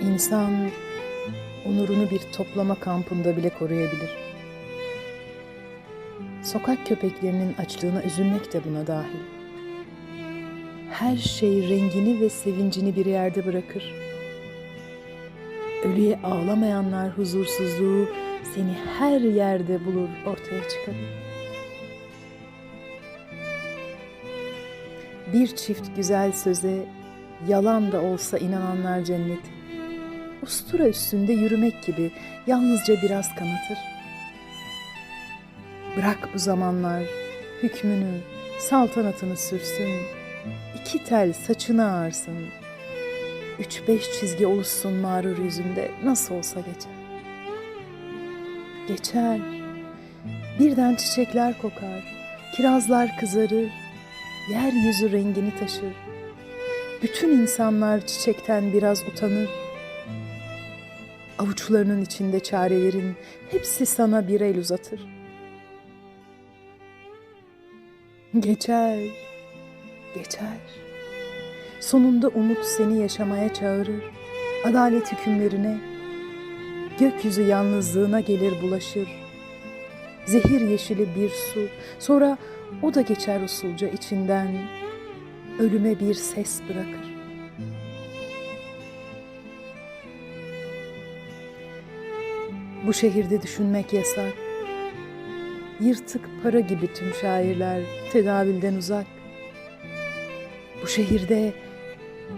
İnsan onurunu bir toplama kampında bile koruyabilir. Sokak köpeklerinin açlığına üzülmek de buna dahil. Her şey rengini ve sevincini bir yerde bırakır. Ölüye ağlamayanlar huzursuzluğu seni her yerde bulur, ortaya çıkarır. Bir çift güzel söze yalan da olsa inananlar cenneti. Ustura üstünde yürümek gibi yalnızca biraz kanatır. Bırak bu zamanlar hükmünü, saltanatını sürsün. İki tel saçını ağarsın. Üç beş çizgi oluşsun mağrur yüzünde nasıl olsa geçer. Geçer. Birden çiçekler kokar, kirazlar kızarır, yeryüzü rengini taşır. Bütün insanlar çiçekten biraz utanır. Avuçlarının içinde çarelerin hepsi sana bir el uzatır. Geçer, geçer. Sonunda umut seni yaşamaya çağırır. Adalet hükümlerine, gökyüzü yalnızlığına gelir bulaşır. Zehir yeşili bir su, sonra o da geçer usulca içinden, ölüme bir ses bırakır. Bu şehirde düşünmek yasak. Yırtık para gibi tüm şairler tedavülden uzak. Bu şehirde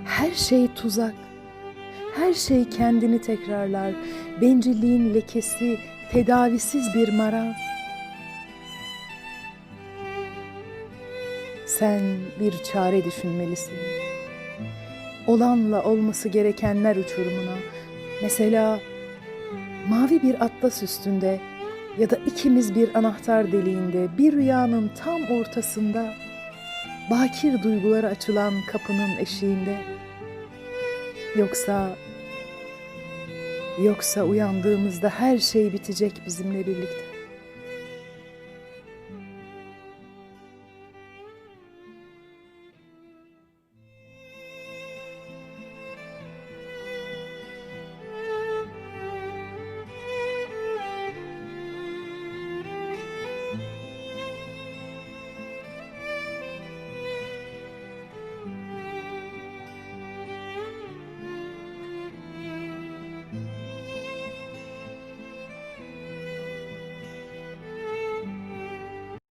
her şey tuzak. Her şey kendini tekrarlar. Bencilliğin lekesi tedavisiz bir maraz. Sen bir çare düşünmelisin. Olanla olması gerekenler uçurumuna. Mesela mavi bir atlas üstünde ya da ikimiz bir anahtar deliğinde bir rüyanın tam ortasında bakir duygulara açılan kapının eşiğinde yoksa yoksa uyandığımızda her şey bitecek bizimle birlikte.